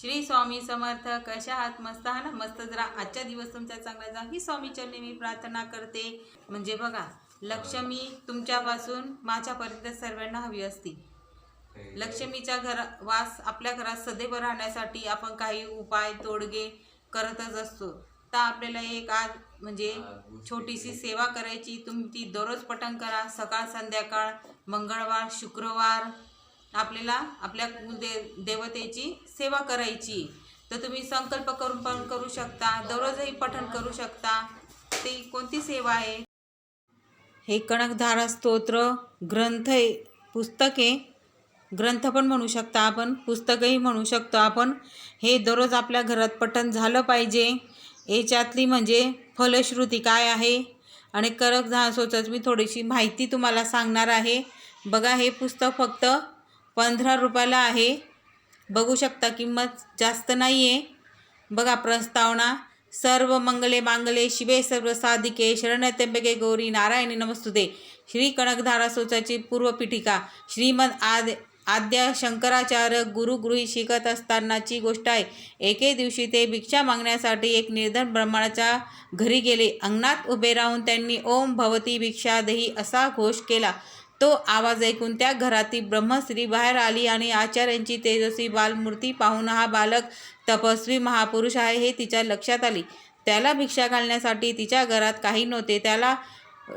श्री स्वामी समर्थ कशा आहात? मस्त आहात ना? मस्त जरा आजच्या दिवस तुमचा चांगला जा. ही स्वामी चरणी मी प्रार्थना करते. म्हणजे बघा लक्ष्मी तुमच्यापासून माझ्यापर्यंत सर्वांना हवी असती. लक्ष्मीच्या घर वास आपल्या घरात सदैव राहण्यासाठी आपण काही उपाय तोडगे करतच असतो. तर आपल्याला एक आज म्हणजे छोटीशी सेवा करायची. तुम्ही ती दररोज पठण करा. सकाळ संध्याकाळ मंगळवार शुक्रवार आपल्याला आपल्या दे देवतेची सेवा करायची. तर तुम्ही संकल्प करून पण करू शकता दररोजही पठण करू शकता. ती कोणती सेवा आहे? हे कणकधारा स्तोत्र ग्रंथ पुस्तके पुस्तक आहे. ग्रंथ पण म्हणू शकता आपण पुस्तकही म्हणू शकतो आपण. हे दररोज आपल्या घरात पठण झालं पाहिजे. याच्यातली म्हणजे फलश्रुती काय आहे? आणि करक झासोच मी थोडीशी माहिती तुम्हाला सांगणार आहे. बघा हे पुस्तक फक्त पंधरा रुपयाला आहे. बघू शकता किंमत जास्त नाही आहे बघा प्रस्तावना. सर्व मंगले मांगले शिवे सर्व साधिके शरणत्यंबके गौरी नारायणी नमस्तुते. श्री कणकधारा सोचाची पूर्वपीठिका. श्रीमद आद आद्य शंकराचार्य गुरुगृही शिकत असतानाची गोष्ट आहे. एके दिवशी ते भिक्षा मागण्यासाठी एक निर्धन ब्राह्मणाच्या घरी गेले. अंगणात उभे राहून त्यांनी ओम भवती भिक्षा देही असा घोष केला. तो आवाज ऐकून त्या घरातील ब्रह्मस्त्री बाहेर आली आणि आचार्यांची तेजस्वी बालमूर्ती पाहून हा बालक तपस्वी महापुरुष आहे हे तिच्या लक्षात आली. त्याला भिक्षा घालण्यासाठी तिच्या घरात काही नव्हते. त्याला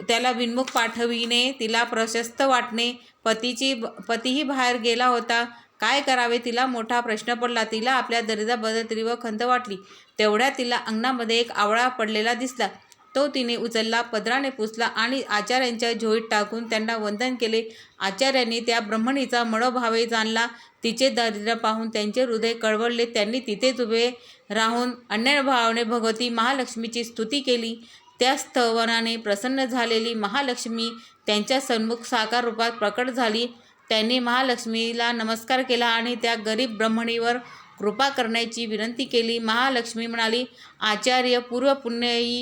त्याला विन्मुख पाठविणे तिला प्रशस्त वाटणे. पतीची पतीही बाहेर गेला होता. काय करावे? तिला मोठा प्रश्न पडला. तिला आपल्या दरिद्राबद्दल तीव्र खंत वाटली. तेवढ्या तिला अंगणामध्ये एक आवळा पडलेला दिसला. तो तिने उचलला पदराने पुसला आणि आचार्यांच्या झोळीत टाकून त्यांना वंदन केले. आचार्यांनी त्या ब्रह्मणीचा मनोभावे जाणला. तिचे दारिद्र्य पाहून त्यांचे हृदय कळवळले. त्यांनी तिथेच उभे राहून अन्यभावाने भगवती महालक्ष्मीची स्तुती केली. त्या स्तवनाने प्रसन्न झालेली महालक्ष्मी त्यांच्या सन्मुख साकार रूपात प्रकट झाली. त्यांनी महालक्ष्मीला नमस्कार केला आणि त्या गरीब ब्रह्मणीवर कृपा करण्याची विनंती केली. महालक्ष्मी म्हणाली आचार्य पूर्व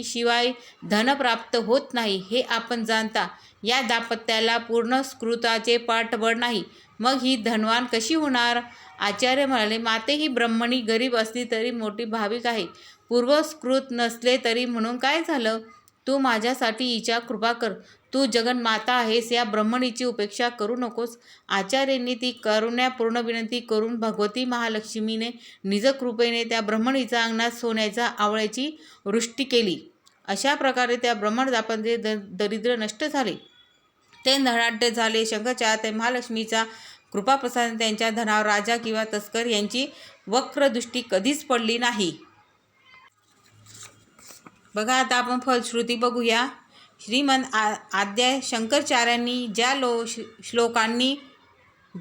शिवाय धन प्राप्त होत नाही हे आपण जाणता. या दाम्पत्याला पूर्ण स्कृताचे पाठबळ नाही. मग ही धनवान कशी होणार? आचार्य म्हणाले माते ही ब्रह्मणी गरीब असली तरी मोठी भाविक आहे. पूर्वस्कृत नसले तरी म्हणून काय झालं? तू माझ्यासाठी हिच्या कृपा कर. तू जगन्माता आहेस या ब्रह्मणीची उपेक्षा करू नकोस. आचार्यांनी ती करुण्यापूर्ण विनंती करून भगवती महालक्ष्मीने निजकृपेने त्या ब्रह्मणीचा अंगणात सोन्याच्या आवळ्याची वृष्टी केली. अशा प्रकारे त्या ब्रह्मणदापंदे द दरिद्र नष्ट झाले. ते धनाढ्य झाले. शंकरचार्य महालक्ष्मीचा कृपाप्रसाद त्यांच्या धनावर राजा किंवा तस्कर यांची वक्रदृष्टी कधीच पडली नाही. बघा आता आपण फलश्रुती बघूया. श्रीमंत आ आद्य शंकराचार्यांनी ज्या लो श्लोकांनी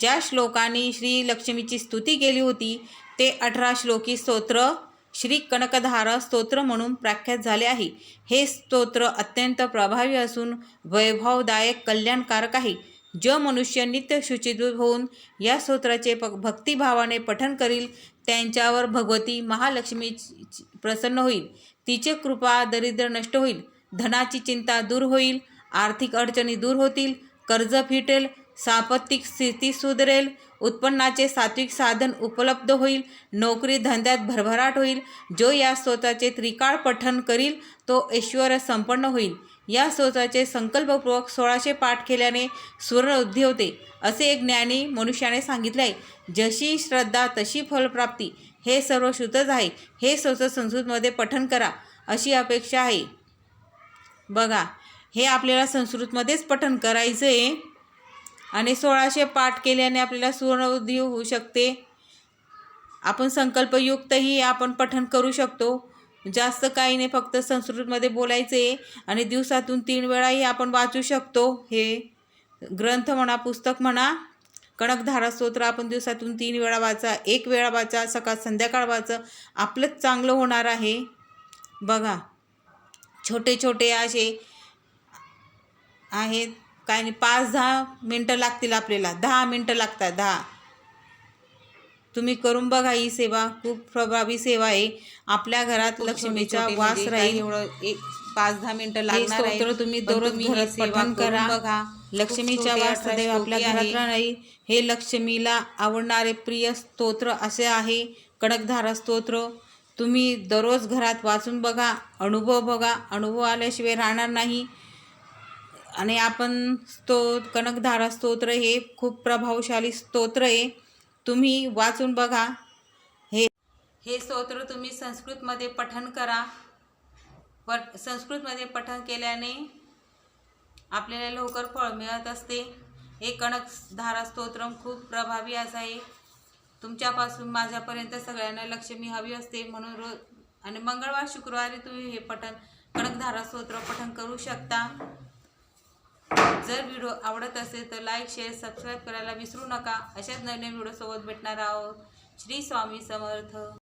ज्या श्लोकांनी श्री लक्ष्मीची स्तुती केली होती ते अठरा श्लोकी स्तोत्र श्री कनकधार स्तोत्र म्हणून प्रख्यात झाले आहे. हे स्तोत्र अत्यंत प्रभावी असून वैभवदायक कल्याणकारक आहे. जो मनुष्य नित्य शुचित होऊन या स्तोत्राचे प भक्तिभावाने पठन करील त्यांच्यावर भगवती महालक्ष्मी प्रसन्न होईल. तिचे कृपा दरिद्र नष्ट होईल. धनाची चिंता दूर होईल. आर्थिक अडचणी दूर होतील. कर्ज फिटेल. सापत्तिक स्थिती सुधरेल. उत्पन्नाचे सात्विक साधन उपलब्ध होईल. नोकरी धंद्यात भरभराट होईल. जो या स्तोत्राचे त्रिकाळ पठन करील तो ऐश्वर संपन्न होईल. या स्तोत्राचे संकल्पपूर्वक सोळाशे पाठ केल्याने सुवर्णवृद्धी होते असे एक ज्ञानी मनुष्याने सांगितले आहे जशी श्रद्धा तशी फलप्राप्ती. हे सर्व श्रुतच आहे. हे स्तोत्र संस्कृतमध्ये पठन करा अशी अपेक्षा आहे. बघा हे आपल्याला संस्कृतमध्येच पठन करायचं आहे आणि सोळाशे पाठ केल्याने आपल्याला सुवर्णवृद्धी होऊ शकते. आपण संकल्पयुक्तही आपण पठन करू शकतो. जास्त काही नाही फक्त संस्कृतमध्ये बोलायचं आहे आणि दिवसातून तीन वेळाही आपण वाचू शकतो. हे ग्रंथ म्हणा पुस्तक म्हणा कणकधारा स्तोत्र आपण दिवसातून तीन वेळा वाचा एक वेळा वाचा सकाळ संध्याकाळ वाचा आपलंच चांगलं होणार आहे. बघा छोटे छोटे असे आहेत. काय नाही पाच दहा मिनटं लागतील आपल्याला. दहा मिनटं लागतात दहा. तुम्ही करून बघा ही सेवा. खूप प्रभावी सेवा आहे. आपल्या घरात लक्ष्मीचा वास राहील. एवढं एक पाच दहा मिनिटं लागणार आहे. तुम्ही दररोज घरात पठण करा. बघा. लक्ष्मीचा वास सदैव आपल्या घरात राहील. हे लक्ष्मीला आवडणारे प्रिय स्तोत्र असे आहे. कडकधारा स्तोत्र. तुम्ही दररोज घरात वाचून बघा. अनुभव बघा. अनुभव आल्याशिवाय राहणार नाही. आणि आपण स्तो कनकधारा स्तोत्र हे खूप प्रभावशाली स्तोत्र आहे. तुम्ही वाचून बघा. हे हे स्तोत्र तुम्ही संस्कृतमध्ये पठण करा. पट संस्कृतमध्ये पठण केल्याने आपल्याला लवकर फळ मिळत असते. हे कणक धारा स्तोत्र खूप प्रभावी असं आहे तुमच्यापासून माझ्यापर्यंत सगळ्यांना लक्ष्मी हवी असते. म्हणून रोज आणि मंगळवार शुक्रवारी तुम्ही हे पठण कणकधारा स्तोत्र पठण करू शकता. जर व्हिडिओ आवडत असेल तर लाईक शेअर सबस्क्राईब करायला विसरू नका. अशाच नवीन व्हिडिओसोबत भेटणार आहोत. श्री स्वामी समर्थ.